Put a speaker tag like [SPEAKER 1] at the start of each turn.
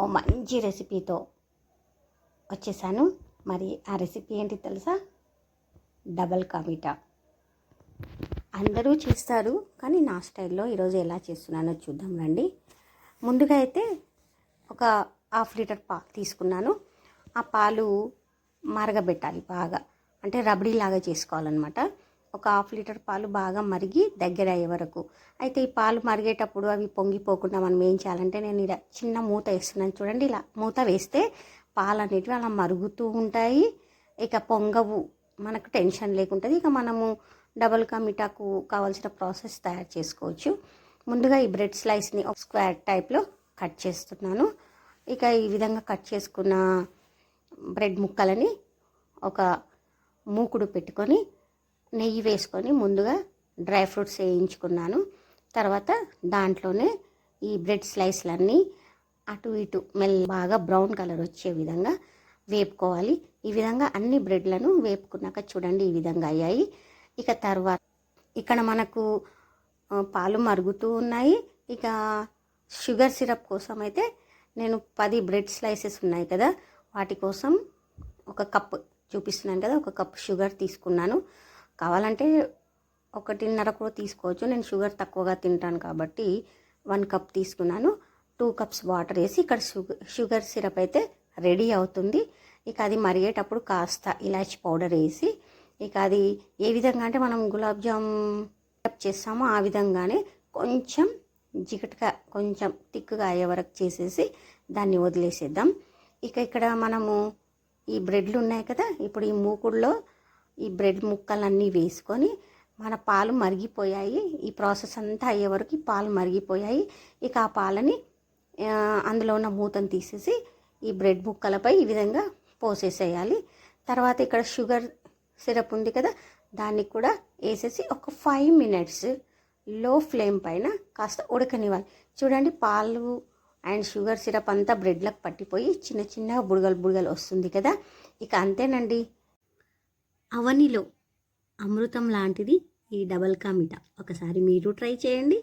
[SPEAKER 1] ఓ మంచి రెసిపీతో వచ్చేసాను. మరి ఆ రెసిపీ ఏంటి తెలుసా? డబల్ కమిటా అందరూ చేస్తారు కానీ నా స్టైల్లో ఈరోజు ఎలా చేస్తున్నానో చూద్దాం రండి. ముందుగా అయితే ఒక హాఫ్ లీటర్ పాలు తీసుకున్నాను. ఆ పాలు మరగబెట్టాలి బాగా. అంటే రబడీ లాగా చేసుకోవాలన్నమాట. ఒక హాఫ్ లీటర్ పాలు బాగా మరిగి దగ్గర అయ్యే వరకు. అయితే ఈ పాలు మరిగేటప్పుడు అవి పొంగిపోకుండా మనం ఏం చేయాలంటే నేను ఇలా చిన్న మూత వేస్తున్నాను చూడండి ఇలా మూత వేస్తే పాలు అనేటివి అలా మరుగుతూ ఉంటాయి. ఇక పొంగవు మనకు టెన్షన్ లేకుంటుంది. ఇక మనము డబల్ కా మిఠాకు కావాల్సిన ప్రాసెస్ తయారు చేసుకోవచ్చు. ముందుగా ఈ బ్రెడ్ స్లైస్ని ఒక స్క్వేర్ టైప్లో కట్ చేస్తున్నాను. ఇక ఈ విధంగా కట్ చేసుకున్న బ్రెడ్ ముక్కలని ఒక మూకుడు పెట్టుకొని నెయ్యి వేసుకొని ముందుగా డ్రై ఫ్రూట్స్ వేయించుకున్నాను. తర్వాత దాంట్లోనే ఈ బ్రెడ్ స్లైస్లన్నీ అటు ఇటు మెల్ బాగా బ్రౌన్ కలర్ వచ్చే విధంగా వేపుకోవాలి. ఈ విధంగా అన్ని బ్రెడ్లను వేపుకున్నాక చూడండి ఈ విధంగా అయ్యాయి. ఇక తర్వాత ఇక్కడ మనకు పాలు మరుగుతూ ఉన్నాయి. ఇక షుగర్ సిరప్ కోసం అయితే నేను పది బ్రెడ్ స్లైసెస్ ఉన్నాయి కదా వాటి కోసం ఒక కప్ చూపిస్తున్నాను కదా ఒక కప్ షుగర్ తీసుకున్నాను. కావాలంటే ఒకటిన్నర కూడా తీసుకోవచ్చు. నేను షుగర్ తక్కువగా తింటాను కాబట్టి వన్ కప్ తీసుకున్నాను. టూ కప్స్ వాటర్ వేసి ఇక్కడ షుగర్ షుగర్ సిరప్ అయితే రెడీ అవుతుంది. ఇక అది మరిగేటప్పుడు కాస్త ఇలాచి పౌడర్ వేసి ఇక అది ఏ విధంగా అంటే మనం గులాబ్ జామ్ చేస్తామో ఆ విధంగానే కొంచెం జిగటగా కొంచెం తిక్కుగా అయ్యే వరకు చేసేసి దాన్ని వదిలేసేద్దాం. ఇక ఇక్కడ మనము ఈ బ్రెడ్లు ఉన్నాయి కదా ఇప్పుడు ఈ మూకుడులో ఈ బ్రెడ్ ముక్కలన్నీ వేసుకొని మన పాలు మరిగిపోయాయి. ఈ ప్రాసెస్ అంతా అయ్యే వరకు పాలు మరిగిపోయాయి. ఇక ఆ పాలని అందులో ఉన్న మూతను తీసేసి ఈ బ్రెడ్ ముక్కలపై ఈ విధంగా పోసేసేయాలి. తర్వాత ఇక్కడ షుగర్ సిరప్ ఉంది కదా దాన్ని కూడా వేసేసి ఒక ఫైవ్ మినిట్స్లో ఫ్లేమ్ పైన కాస్త ఉడకనివ్వాలి. చూడండి పాలు అండ్ షుగర్ సిరప్ అంతా బ్రెడ్లకు పట్టిపోయి చిన్న చిన్న బుడగలు బుడగలు వస్తుంది కదా. ఇక అంతేనండి. అవనిలో అమృతం లాంటిది ఈ డబల్ కా మిఠా. ఒకసారి మీరు ట్రై చేయండి.